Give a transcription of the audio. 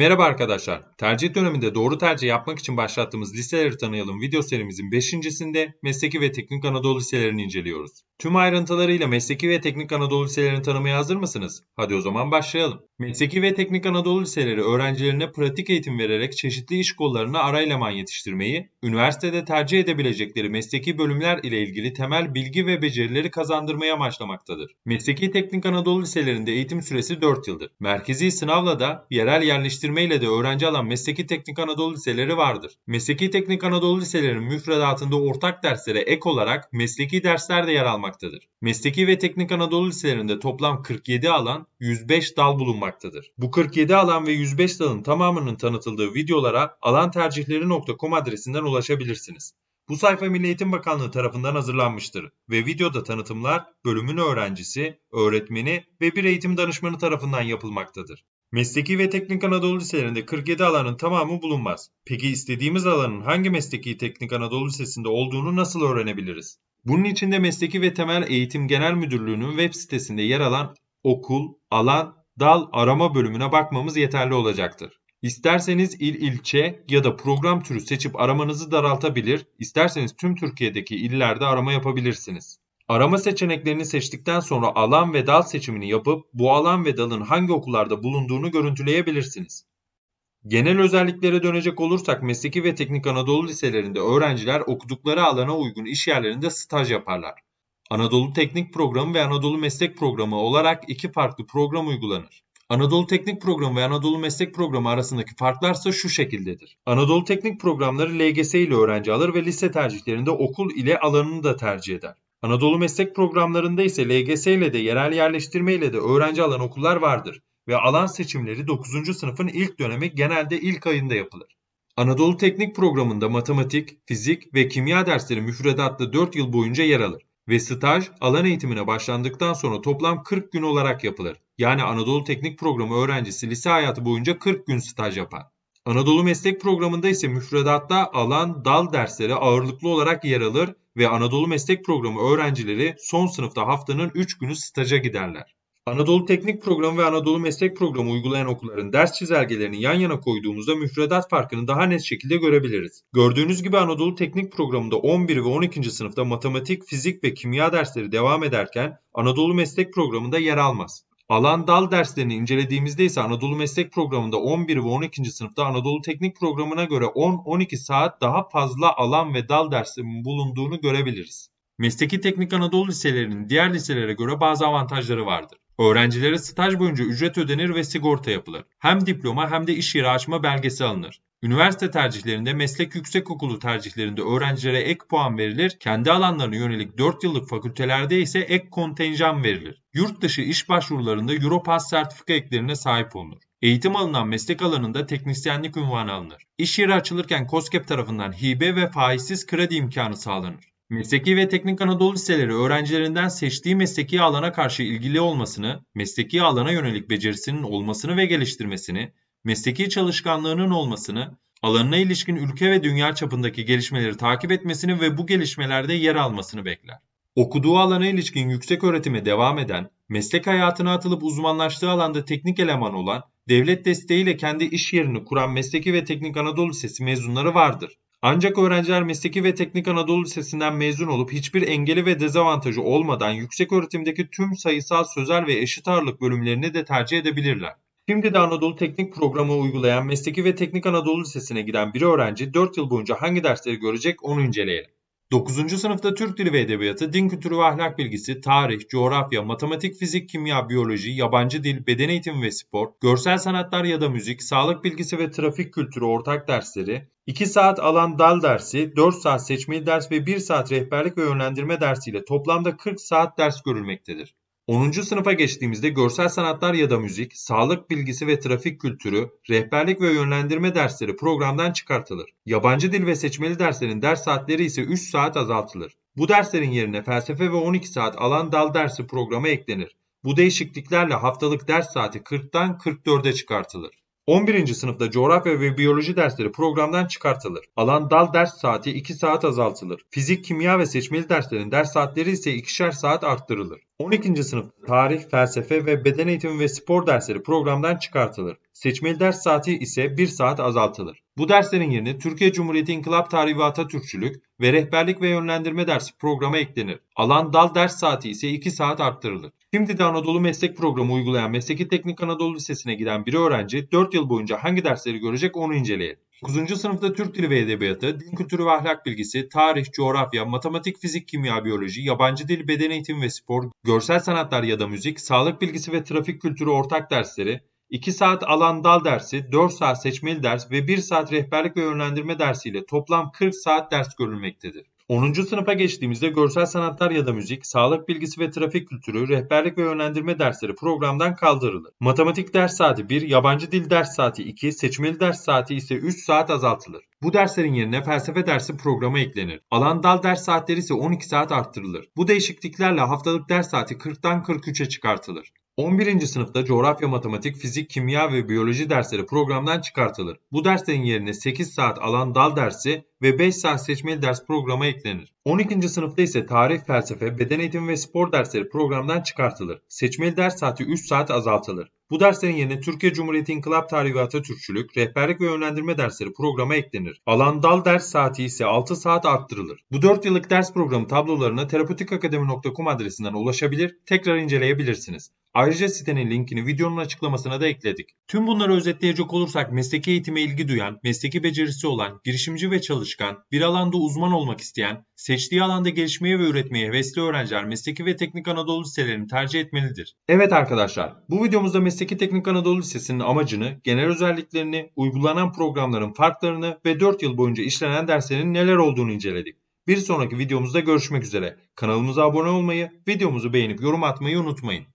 Merhaba arkadaşlar. Tercih döneminde doğru tercih yapmak için başlattığımız liseleri tanıyalım video serimizin 5.sinde Mesleki ve Teknik Anadolu Liselerini inceliyoruz. Tüm ayrıntılarıyla Mesleki ve Teknik Anadolu Liselerini tanımaya hazır mısınız? Hadi o zaman başlayalım. Mesleki ve Teknik Anadolu Liseleri öğrencilerine pratik eğitim vererek çeşitli iş kollarına ara eleman yetiştirmeyi, üniversitede tercih edebilecekleri mesleki bölümler ile ilgili temel bilgi ve becerileri kazandırmaya amaçlamaktadır. Mesleki Teknik Anadolu Liselerinde eğitim süresi 4 yıldır. Merkezi sınavla da yerel yerleştirme ile de öğrenci alan Mesleki Teknik Anadolu Liseleri vardır. Mesleki Teknik Anadolu Liselerinin müfredatında ortak derslere ek olarak mesleki dersler de yer almaktadır. Mesleki ve Teknik Anadolu Liselerinde toplam 47 alan, 105 dal bulunmaktadır. Bu 47 alan ve 105 dalın tamamının tanıtıldığı videolara alantercihleri.com adresinden ulaşabilirsiniz. Bu sayfa Milli Eğitim Bakanlığı tarafından hazırlanmıştır ve videoda tanıtımlar bölümün öğrencisi, öğretmeni ve bir eğitim danışmanı tarafından yapılmaktadır. Mesleki ve Teknik Anadolu Liselerinde 47 alanın tamamı bulunmaz. Peki istediğimiz alanın hangi Mesleki Teknik Anadolu Lisesi'nde olduğunu nasıl öğrenebiliriz? Bunun için de Mesleki ve Temel Eğitim Genel Müdürlüğü'nün web sitesinde yer alan okul, alan, dal arama bölümüne bakmamız yeterli olacaktır. İsterseniz il ilçe ya da program türü seçip aramanızı daraltabilir, isterseniz tüm Türkiye'deki illerde arama yapabilirsiniz. Arama seçeneklerini seçtikten sonra alan ve dal seçimini yapıp bu alan ve dalın hangi okullarda bulunduğunu görüntüleyebilirsiniz. Genel özelliklere dönecek olursak Mesleki ve Teknik Anadolu liselerinde öğrenciler okudukları alana uygun iş yerlerinde staj yaparlar. Anadolu Teknik Programı ve Anadolu Meslek Programı olarak iki farklı program uygulanır. Anadolu Teknik Programı ve Anadolu Meslek Programı arasındaki farklarsa şu şekildedir. Anadolu Teknik Programları LGS ile öğrenci alır ve lise tercihlerinde okul ile alanını da tercih eder. Anadolu Meslek Programlarında ise LGS ile de yerel yerleştirme ile de öğrenci alan okullar vardır ve alan seçimleri 9. sınıfın ilk dönemi genelde ilk ayında yapılır. Anadolu Teknik Programı'nda matematik, fizik ve kimya dersleri müfredatta 4 yıl boyunca yer alır ve staj alan eğitimine başlandıktan sonra toplam 40 gün olarak yapılır. Yani Anadolu Teknik Programı öğrencisi lise hayatı boyunca 40 gün staj yapar. Anadolu Meslek Programı'nda ise müfredatta alan, dal dersleri ağırlıklı olarak yer alır ve Anadolu Meslek Programı öğrencileri son sınıfta haftanın 3 günü staja giderler. Anadolu Teknik Programı ve Anadolu Meslek Programı uygulayan okulların ders çizelgelerini yan yana koyduğumuzda müfredat farkını daha net şekilde görebiliriz. Gördüğünüz gibi Anadolu Teknik Programı'nda 11 ve 12. sınıfta matematik, fizik ve kimya dersleri devam ederken Anadolu Meslek Programı'nda yer almaz. Alan dal derslerini incelediğimizde ise Anadolu Meslek Programı'nda 11 ve 12. sınıfta Anadolu Teknik Programı'na göre 10-12 saat daha fazla alan ve dal derslerinin bulunduğunu görebiliriz. Mesleki Teknik Anadolu liselerinin diğer liselere göre bazı avantajları vardır. Öğrencilere staj boyunca ücret ödenir ve sigorta yapılır. Hem diploma hem de iş yeri açma belgesi alınır. Üniversite tercihlerinde meslek yüksekokulu tercihlerinde öğrencilere ek puan verilir, kendi alanlarına yönelik 4 yıllık fakültelerde ise ek kontenjan verilir. Yurt dışı iş başvurularında Europass sertifika eklerine sahip olunur. Eğitim alınan meslek alanında teknisyenlik unvanı alınır. İş yeri açılırken COSGAP tarafından hibe ve faizsiz kredi imkanı sağlanır. Mesleki ve Teknik Anadolu Liseleri öğrencilerinden seçtiği mesleki alana karşı ilgili olmasını, mesleki alana yönelik becerisinin olmasını ve geliştirmesini, mesleki çalışkanlığının olmasını, alanına ilişkin ülke ve dünya çapındaki gelişmeleri takip etmesini ve bu gelişmelerde yer almasını bekler. Okuduğu alana ilişkin yüksek öğretime devam eden, meslek hayatına atılıp uzmanlaştığı alanda teknik eleman olan, devlet desteğiyle kendi iş yerini kuran Mesleki ve Teknik Anadolu Lisesi mezunları vardır. Ancak öğrenciler Mesleki ve Teknik Anadolu Lisesi'nden mezun olup hiçbir engeli ve dezavantajı olmadan yüksek öğretimdeki tüm sayısal sözel ve eşit ağırlık bölümlerini de tercih edebilirler. Şimdi de Anadolu Teknik Programı uygulayan Mesleki ve Teknik Anadolu Lisesi'ne giden bir öğrenci 4 yıl boyunca hangi dersleri görecek onu inceleyelim. 9. sınıfta Türk Dili ve Edebiyatı, din kültürü ve ahlak bilgisi, tarih, coğrafya, matematik, fizik, kimya, biyoloji, yabancı dil, beden eğitimi ve spor, görsel sanatlar ya da müzik, sağlık bilgisi ve trafik kültürü ortak dersleri, 2 saat alan dal dersi, 4 saat seçmeli ders ve 1 saat rehberlik ve yönlendirme dersiyle toplamda 40 saat ders görülmektedir. 10. sınıfa geçtiğimizde görsel sanatlar ya da müzik, sağlık bilgisi ve trafik kültürü, rehberlik ve yönlendirme dersleri programdan çıkartılır. Yabancı dil ve seçmeli derslerin ders saatleri ise 3 saat azaltılır. Bu derslerin yerine felsefe ve 12 saat alan dal dersi programı eklenir. Bu değişikliklerle haftalık ders saati 40'tan 44'e çıkartılır. 11. sınıfta coğrafya ve biyoloji dersleri programdan çıkartılır. Alan dal ders saati 2 saat azaltılır. Fizik, kimya ve seçmeli derslerin ders saatleri ise 2'şer saat arttırılır. 12. sınıfta tarih, felsefe ve beden eğitimi ve spor dersleri programdan çıkartılır. Seçmeli ders saati ise 1 saat azaltılır. Bu derslerin yerine Türkiye Cumhuriyeti İnkılap Tarihi ve Atatürkçülük ve Rehberlik ve Yönlendirme dersi programa eklenir. Alan dal ders saati ise 2 saat arttırılır. Şimdi de Anadolu Meslek Programı uygulayan Mesleki Teknik Anadolu Lisesi'ne giden bir öğrenci 4 yıl boyunca hangi dersleri görecek onu inceleyelim. 9. sınıfta Türk Dili ve Edebiyatı, Din Kültürü ve Ahlak Bilgisi, Tarih, Coğrafya, Matematik, Fizik, Kimya, Biyoloji, Yabancı Dil, Beden Eğitimi ve Spor, Görsel Sanatlar ya da Müzik, Sağlık Bilgisi ve Trafik Kültürü ortak dersleri, 2 saat alan dal dersi, 4 saat seçmeli ders ve 1 saat rehberlik ve yönlendirme dersiyle toplam 40 saat ders görülmektedir. 10. sınıfa geçtiğimizde görsel sanatlar ya da müzik, sağlık bilgisi ve trafik kültürü, rehberlik ve yönlendirme dersleri programdan kaldırılır. Matematik ders saati 1, yabancı dil ders saati 2, seçmeli ders saati ise 3 saat azaltılır. Bu derslerin yerine felsefe dersi programa eklenir. Alan dal ders saatleri ise 12 saat arttırılır. Bu değişikliklerle haftalık ders saati 40'tan 43'e çıkartılır. 11. sınıfta coğrafya, matematik, fizik, kimya ve biyoloji dersleri programdan çıkartılır. Bu derslerin yerine 8 saat alan dal dersi ve 5 saat seçmeli ders programa eklenir. 12. sınıfta ise tarih, felsefe, beden eğitimi ve spor dersleri programdan çıkartılır. Seçmeli ders saati 3 saat azaltılır. Bu derslerin yerine Türkiye Cumhuriyeti İnkılap Tarihi ve Atatürkçülük, rehberlik ve yönlendirme dersleri programa eklenir. Alan dal ders saati ise 6 saat arttırılır. Bu 4 yıllık ders programı tablolarına terapetikakademi.com adresinden ulaşabilir, tekrar inceleyebilirsiniz. Ayrıca sitenin linkini videonun açıklamasına da ekledik. Tüm bunları özetleyecek olursak mesleki eğitime ilgi duyan, mesleki becerisi olan, girişimci ve çalışkan, bir alanda uzman olmak isteyen, seçtiği alanda gelişmeye ve üretmeye hevesli öğrenciler Mesleki ve Teknik Anadolu Liselerini tercih etmelidir. Evet arkadaşlar, bu videomuzda Mesleki Teknik Anadolu Lisesi'nin amacını, genel özelliklerini, uygulanan programların farklarını ve 4 yıl boyunca işlenen derslerin neler olduğunu inceledik. Bir sonraki videomuzda görüşmek üzere. Kanalımıza abone olmayı, videomuzu beğenip yorum atmayı unutmayın.